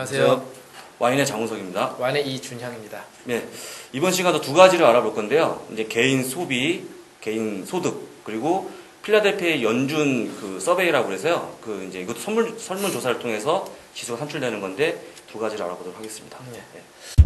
안녕하세요. 와인의 장우석입니다. 완의 이준향입니다. 네, 이번 시간도 두 가지를 알아볼 건데요. 이제 개인 소비, 개인 소득, 그리고 필라델피아의 연준 그 서베이라고 그래서요. 그 이제 이것도 설문, 설문조사를 통해서 지수가 산출되는 건데 두 가지를 알아보도록 하겠습니다. 네. 네.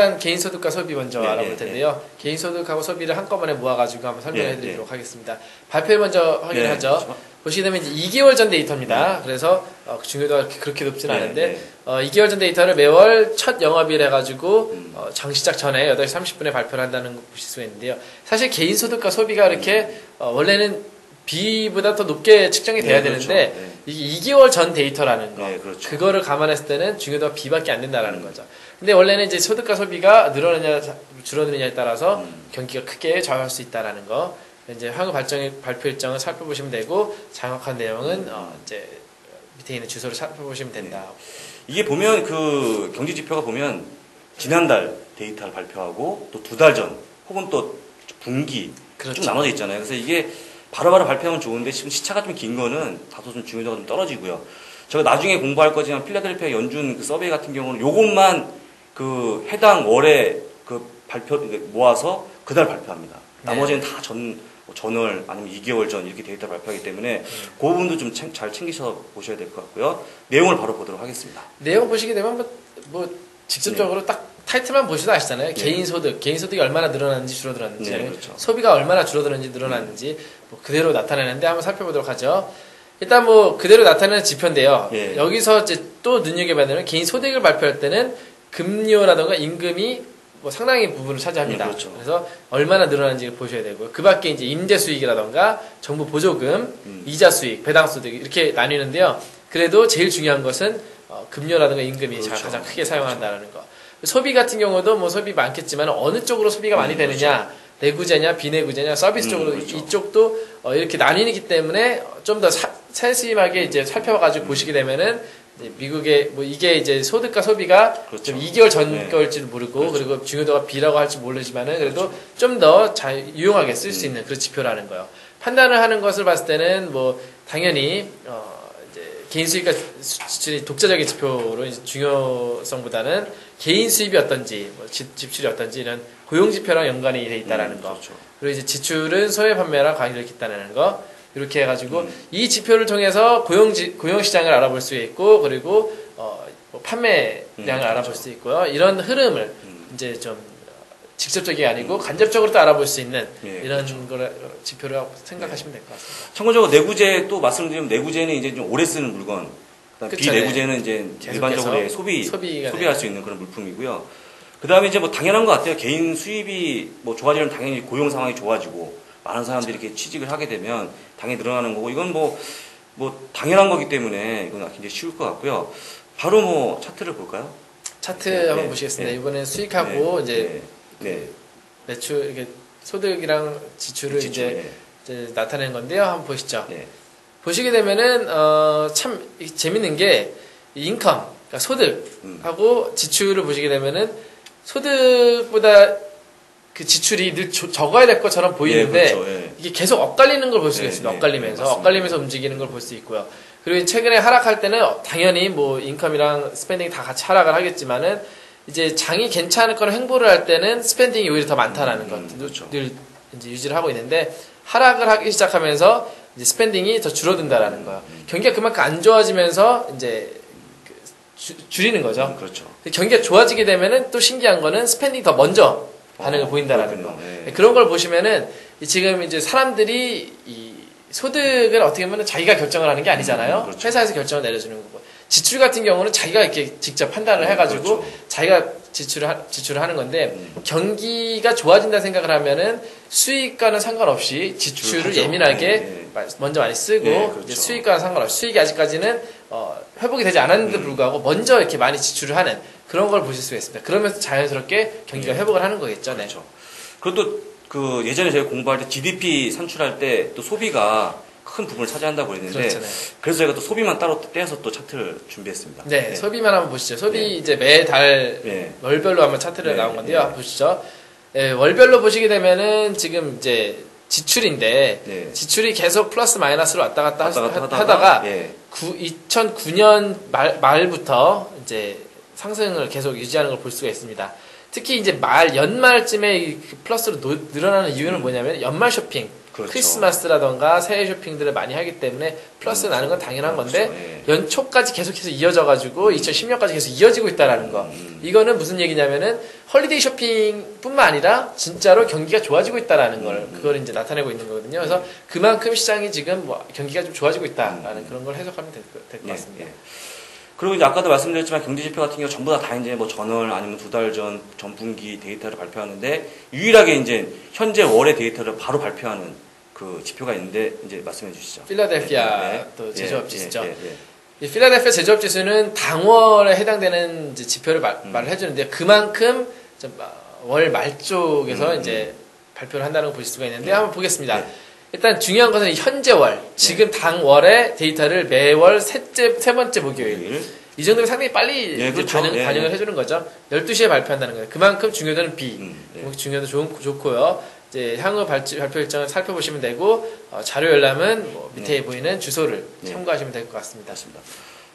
일단 개인 소득과 소비 먼저 네, 알아볼 네, 텐데요. 개인 소득하고 소비를 한꺼번에 모아가지고 한번 설명해 네, 드리도록 하겠습니다. 발표 먼저 확인하죠. 그렇죠. 보시게 되면 이제 2개월 전 데이터입니다. 그래서 어, 중요도가 그렇게 높진 네, 않은데 네. 어, 2개월 전 데이터를 매월 첫 영업일 해가지고 음. 어, 장 시작 전에 8시 30분에 발표를 한다는 거 보실 수가 있는데요. 사실 개인 소득과 소비가 이렇게 어, 원래는 B보다 더 높게 측정이 돼야 네, 그렇죠. 되는데 네. 이게 2개월 전 데이터라는 거. 네, 그렇죠. 그거를 감안했을 때는 중요도가 B밖에 안 된다라는 거죠. 근데 원래는 이제 소득과 소비가 늘어나냐 줄어드느냐에 따라서 음. 경기가 크게 좌우할 수 있다라는 거. 이제 향후 발전의 발표 일정을 살펴보시면 되고 정확한 내용은 어, 이제 밑에 있는 주소를 살펴보시면 된다. 이게 보면 그 경제 지표가 보면 지난달 데이터를 발표하고 또 두 달 전 혹은 또 분기 그렇죠. 좀 나눠져 있잖아요. 그래서 이게 바로바로 발표하면 좋은데 지금 시차가 좀 긴 거는 다소 좀 중요도가 좀 떨어지고요. 제가 나중에 공부할 거지만 필라델피아 연준 그 서베이 같은 경우는 요것만 그 해당 월에 그 발표 모아서 그날 발표합니다. 네. 나머지는 다 전 전월 아니면 2개월 전 이렇게 데이터를 발표하기 때문에 그 부분도 좀 잘 챙기셔서 보셔야 될 것 같고요. 내용을 바로 보도록 하겠습니다. 내용 보시게 되면 뭐, 뭐 직접적으로 딱 타이틀만 보셔도 아시잖아요. 네. 개인 소득, 개인 소득이 얼마나 늘어났는지 줄어들었는지, 네, 그렇죠. 소비가 얼마나 줄어들었는지 늘어났는지 뭐 그대로 나타내는데 한번 살펴보도록 하죠. 일단 뭐 그대로 나타내는 지표인데요. 예. 여기서 이제 또 눈여겨봐야 되는 개인 소득을 발표할 때는 금리라던가 임금이 뭐 상당히 부분을 차지합니다. 네, 그렇죠. 그래서 얼마나 늘어난지를 보셔야 되고요. 그 밖에 이제 임대 수익이라던가 정부 보조금, 음. 이자 수익, 배당 소득 이렇게 나뉘는데요. 그래도 제일 중요한 것은 어, 금료라든가 임금이 자- 그렇죠. 가장 크게 사용한다는 거. 소비 같은 경우도 뭐 소비 많겠지만 어느 쪽으로 소비가 많이 음, 되느냐, 내구재냐, 비내구재냐, 서비스 음, 쪽으로 그렇죠. 이쪽도 어, 이렇게 나뉘기 때문에 좀 더 세심하게 이제 살펴가지고 보시게 되면은 미국의 뭐 이게 이제 소득과 소비가 그렇죠. 좀 2개월 전 네. 거일지도 모르고 그렇죠. 그리고 중요도가 B라고 할지 모르지만은 그래도 좀더잘 유용하게 쓸 수 있는 그런 지표라는 거예요. 판단을 하는 것을 봤을 때는 뭐 당연히 어 개인 수익과 수- 지출이 독자적인 지표로 이제 중요성보다는 개인 수입이 어떤지 뭐 지- 지출이 어떤지 이런 고용 지표랑 연관이 돼 있다라는 음, 거. 그렇죠. 그리고 이제 지출은 소외 판매랑 관계를 있다는 거. 이렇게 해가지고 음. 이 지표를 통해서 고용 지, 고용 시장을 알아볼 수 있고 그리고 어, 뭐 판매량을 음, 그렇죠. 알아볼 수 있고요. 이런 흐름을 음. 이제 좀 직접적이 아니고 간접적으로 또 알아볼 수 있는 예, 이런 그렇죠. 거를 지표라고 생각하시면 될 것 같습니다. 참고적으로 내구재 또 말씀드리면 내구재는 이제 좀 오래 쓰는 물건, 그쵸, 비내구재는 이제 계속해서 일반적으로 예, 소비 소비할 되는. 수 있는 그런 물품이고요. 그 다음에 이제 뭐 당연한 것 같아요. 개인 수입이 뭐 좋아지면 당연히 고용 상황이 좋아지고 많은 사람들이 이렇게 취직을 하게 되면 당연히 늘어나는 거고 이건 뭐 뭐 당연한 거기 때문에 이건 굉장히 쉬울 것 같고요. 바로 뭐 차트를 볼까요? 차트 네, 한번 네, 보시겠습니다. 네. 이번엔 수익하고 네, 이제 네, 네. 매출 이게 소득이랑 지출을 지출, 이제, 이제 나타내는 건데요. 한번 보시죠. 네. 네. 보시게 되면은 어, 참 재밌는 게 인컴, 그러니까 소득하고 음. 지출을 보시게 되면은 소득보다 그 지출이 늘 조- 적어야 될 것처럼 보이는데 예, 그렇죠. 예. 이게 계속 엇갈리는 걸 볼 수가 네, 있습니다. 네, 엇갈리면서 네. 엇갈리면서 움직이는 걸 볼 수 있고요. 그리고 최근에 하락할 때는 당연히 뭐 인컴이랑 스펜딩이 다 같이 하락을 하겠지만은 이제 장이 괜찮을 거는 횡보를 할 때는 스펜딩이 오히려 더 많다라는 음, 것 그렇죠. 늘 이제 유지를 하고 있는데 하락을 하기 시작하면서 이제 스펜딩이 더 줄어든다라는 거예요. 음. 경기가 그만큼 안 좋아지면서 이제 그 주- 줄이는 거죠. 음, 그렇죠. 경기가 좋아지게 되면은 또 신기한 거는 스펜딩이 더 먼저 반응을 어, 보인다라는 그렇군요. 거. 예. 그런 걸 보시면은 이 지금 이제 사람들이 이 소득을 어떻게 보면 자기가 결정을 하는 게 아니잖아요. 음, 그렇죠. 회사에서 결정을 내려주는 거고. 지출 같은 경우는 자기가 이렇게 직접 판단을 음, 해가지고 그렇죠. 자기가 지출을 하, 지출을 하는 건데 음. 경기가 좋아진다 생각을 하면은 수익과는 상관없이 지출을 하죠. 예민하게 네, 먼저 많이 쓰고 네, 그렇죠. 수익과는 상관없이 수익이 아직까지는 어, 회복이 되지 않았는데 음. 불구하고 먼저 이렇게 많이 지출을 하는 그런 걸 보실 수가 있습니다. 그러면서 자연스럽게 경기가 네. 회복을 하는 거겠죠. 네. 그렇죠. 그것도 그 예전에 저희가 공부할 때 GDP 산출할 때 또 소비가 큰 부분을 차지한다고 그랬는데 그렇잖아요. 그래서 저희가 또 소비만 따로 떼서 또 차트를 준비했습니다. 네, 소비만 한번 보시죠. 소비 네. 이제 매달 네. 월별로 한번 차트를 네, 나온 건데요. 네. 보시죠. 네, 월별로 보시게 되면은 지금 이제 지출인데 네. 지출이 계속 플러스 마이너스로 왔다 갔다, 왔다 갔다 하- 하다가, 하다가 예. 2009년 말, 말부터 이제 상승을 계속 유지하는 걸 볼 수가 있습니다. 특히 이제 말 연말쯤에 이 플러스로 노- 늘어나는 이유는 뭐냐면 연말 쇼핑, 음. 그렇죠. 크리스마스라던가 새해 쇼핑들을 많이 하기 때문에 플러스 그렇죠. 나는 건 당연한 그렇죠. 건데 예. 연초까지 계속해서 이어져 가지고 2010년까지 계속 이어지고 있다라는 거. 음. 이거는 무슨 얘기냐면은 헐리데이 쇼핑뿐만 아니라 진짜로 경기가 좋아지고 있다라는 걸 음. 그걸 이제 나타내고 있는 거거든요. 그래서 그만큼 시장이 지금 뭐 경기가 좀 좋아지고 있다라는 그런 걸 해석하면 될것 예, 같습니다. 예. 그리고 이제 아까도 말씀드렸지만 경제 지표 같은 경우 전부 다 다 이제 뭐 전월 아니면 두 달 전 전 분기 데이터를 발표하는데 유일하게 이제 현재 월의 데이터를 바로 발표하는 그 지표가 있는데 이제 말씀해 주시죠. 필라델피아 네, 네. 또 예, 제조업 예, 지수죠. 예, 예. 이 필라델피아 제조업 지수는 당월에 해당되는 지표를 말, 음. 말을 해주는데 그만큼 좀, 아, 월말 쪽에서 음, 이제 발표를 한다는 걸 보실 수가 있는데 네. 한번 보겠습니다. 네. 일단 중요한 것은 현재 월, 지금 당월의 데이터를 매월 셋째, 세 번째 목요일. 목요일. 이 정도면 상당히 빨리 예, 그렇죠. 반영, 예, 반영을 예. 해주는 거죠. 12시에 발표한다는 거예요. 그만큼 중요도는 B. 음, 중요도 좋은, 좋고요. 이제 향후 발주, 발표 일정을 살펴보시면 되고, 어, 자료 열람은 뭐 밑에 보이는 주소를 네. 참고하시면 될 것 같습니다. 맞습니다.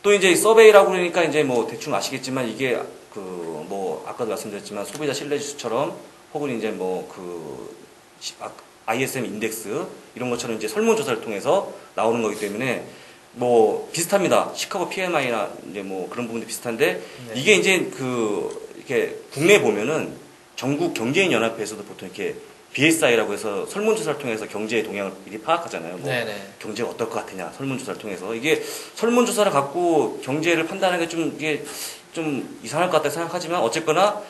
또 이제 서베이라고 그러니까 이제 뭐 대충 아시겠지만 이게 그 뭐 아까도 말씀드렸지만 소비자 신뢰 지수처럼 혹은 이제 뭐그 ISM 인덱스 이런 것처럼 이제 설문조사를 통해서 나오는 거기 때문에 뭐 비슷합니다. 시카고 PMI나 이제 뭐 그런 부분도 비슷한데 네. 이게 이제 그 이렇게 국내 보면은 전국 경제인 연합회에서도 보통 이렇게 BSI라고 해서 설문조사를 통해서 경제의 동향을 미리 파악하잖아요. 뭐. 경제가 어떨 것 같으냐 설문조사를 통해서 이게 설문조사를 갖고 경제를 판단하는 게 좀 이게 좀 이상할 것 같다 생각하지만 어쨌거나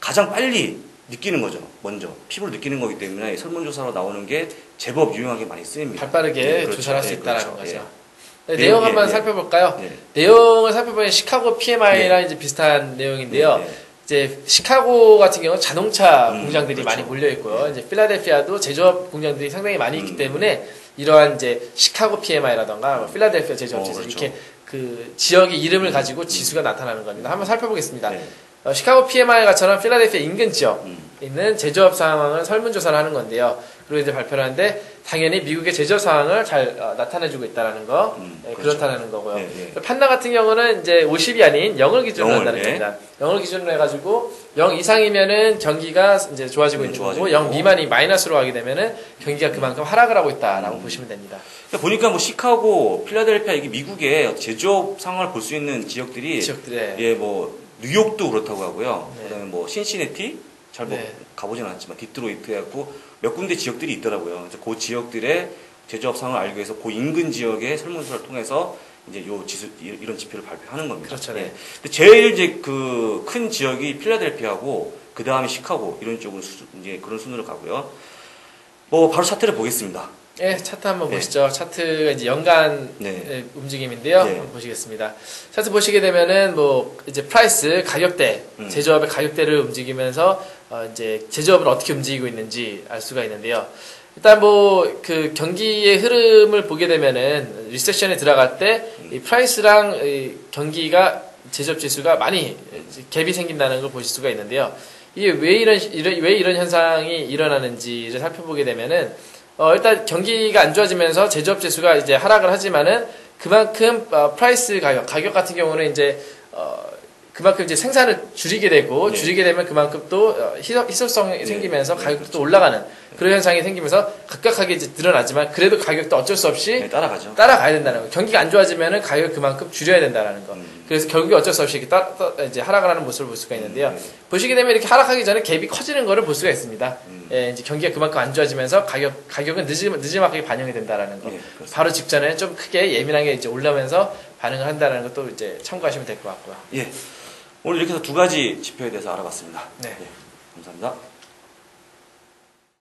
가장 빨리 느끼는 거죠 먼저 피부로 느끼는 거기 때문에 이 설문조사로 나오는 게 제법 유용하게 많이 쓰입니다. 발빠르게 네, 그렇죠. 조사를 할수 네, 있다는 그렇죠. 거죠. 예. 네, 네, 내용 예, 한번 예. 살펴볼까요? 네. 내용을 살펴보면 시카고 PMI랑 이제 비슷한 내용인데요. 네, 네. 이제 시카고 같은 경우는 자동차 음, 공장들이 그렇죠. 많이 몰려 있고요. 이제 필라델피아도 제조업 공장들이 상당히 많이 있기 음. 때문에 이러한 이제 시카고 PMI라던가 뭐 필라델피아 제조업 어, 그렇죠. 이렇게 그 지역의 이름을 가지고 지수가 나타나는 겁니다. 한번 살펴보겠습니다. 네. 어, 시카고 PMI가처럼 필라델피아 인근 지역 음. 있는 제조업 상황을 설문조사를 하는 건데요. 그리고 이제 발표를 하는데 당연히 미국의 제조업 상황을 잘 어, 나타내주고 있다는 거 음, 예, 그렇죠. 그렇다는 거고요. 네, 네. 판단 같은 경우는 이제 50이 아닌 0을 기준으로 영을, 한다는 네. 겁니다. 0을 기준으로 해가지고 0 이상이면은 경기가 이제 좋아지고 음, 있는 좋아지고 거고 0 있고. 미만이 마이너스로 가게 되면은 경기가 그만큼 하락을 하고 있다라고 음. 보시면 됩니다. 그러니까 보니까 뭐 시카고, 필라델피아 이게 미국의 제조업 상황을 볼 수 있는 지역들이 지역들에 예, 뭐 뉴욕도 그렇다고 하고요. 네. 그다음에 뭐 신시내티 잘뭐 네. 가보진 않았지만 디트로이트 해갖고 몇 군데 지역들이 있더라고요. 그래서 그 지역들의 제조업 상황을 알기 위해서 그 인근 지역의 설문조사를 통해서 이제 요 지수 이- 이런 지표를 발표하는 겁니다. 그렇죠, 네. 예. 근데 제일 이제 그 큰 지역이 필라델피아고 그 다음에 시카고 이런 쪽으로 수, 이제 그런 순으로 가고요. 뭐 바로 차트를 보겠습니다. 예, 차트 한번 네. 보시죠. 차트가 이제 연간 네. 의 움직임인데요. 네. 한번 보시겠습니다. 차트 보시게 되면은 뭐 이제 프라이스 가격대 음. 제조업의 가격대를 움직이면서 어 이제 제조업은 어떻게 움직이고 있는지 알 수가 있는데요. 일단 뭐 그 경기의 흐름을 보게 되면은 리세션에 들어갈 때 이 프라이스랑 이 경기가 제조업 지수가 많이 갭이 생긴다는 걸 보실 수가 있는데요. 이게 왜 이런 이런- 왜 이런 현상이 일어나는지를 살펴보게 되면은 어, 일단 경기가 안 좋아지면서 제조업 지수가 이제 하락을 하지만은 그만큼 어, 프라이스 가격, 가격 같은 경우는 이제 어, 그만큼 이제 생산을 줄이게 되고 네. 줄이게 되면 그만큼 또 어, 희소, 희소성이 네. 생기면서 네, 가격도 또 올라가는 그런 현상이 생기면서 급격하게 이제 늘어나지만 그래도 가격도 어쩔 수 없이 네, 따라가죠. 따라가야 된다는 거. 경기가 안 좋아지면은 가격 그만큼 줄여야 된다는 거. 음. 그래서 결국에 어쩔 수 없이 이렇게 따, 따- 이제 하락을 하는 모습을 볼 수가 있는데요. 네. 보시게 되면 이렇게 하락하기 전에 갭이 커지는 거를 볼 수가 있습니다. 음. 예, 이제 경기가 그만큼 안 좋아지면서 가격 가격은 늦은 늦지막하게 반영이 된다라는 거. 네. 바로 직전에 좀 크게 예민하게 이제 올라오면서 반응을 한다는 것도 이제 참고하시면 될 것 같고요. 예. 오늘 이렇게 해서 두 가지 지표에 대해서 알아봤습니다. 네. 예, 감사합니다.